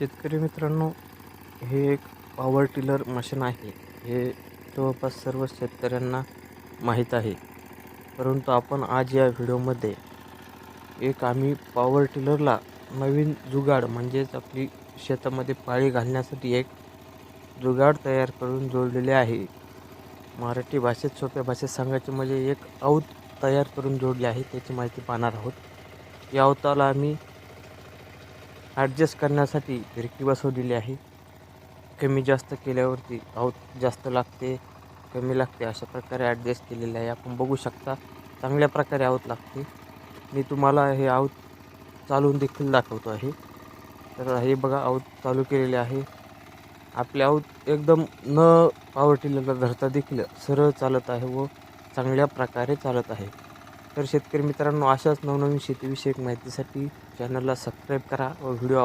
शेतकरी मित्रांनो हे एक पॉवर टिलर मशीन आहे. हे जवळपास सर्व शेतकऱ्यांना माहीत आहे. परंतु आपण आज या व्हिडिओमध्ये एक आम्ही पॉवर टिलरला नवीन जुगाड म्हणजेच आपली शेतामध्ये पाळी घालण्यासाठी एक जुगाड तयार करून जोडलेले आहे. मराठी भाषेत सोप्या भाषेत सांगायचे म्हणजे एक औत तयार करून जोडले आहे त्याची माहिती पाहणार आहोत. या अवताला आम्ही ॲडजस्ट करण्यासाठी फिरकी बसवलेली आहे. कमी जास्त केल्यावरती आऊत जास्त लागते कमी लागते अशा प्रकारे ॲडजस्ट केलेले आहे. आपण बघू शकता चांगल्या प्रकारे आऊत लागते. मी तुम्हाला हे आऊत चालवून देखील दाखवतो आहे. तर हे बघा आऊत चालू केलेले आहे. आपले आऊत एकदम न पावर धरता देखील सरळ चालत आहे व चांगल्या प्रकारे चालत आहे. तर शेतकरी मित्रांनो अशाच नवनवीन शेतीविषयक माहितीसाठी चॅनलला सबस्क्राईब करा व व्हिडिओ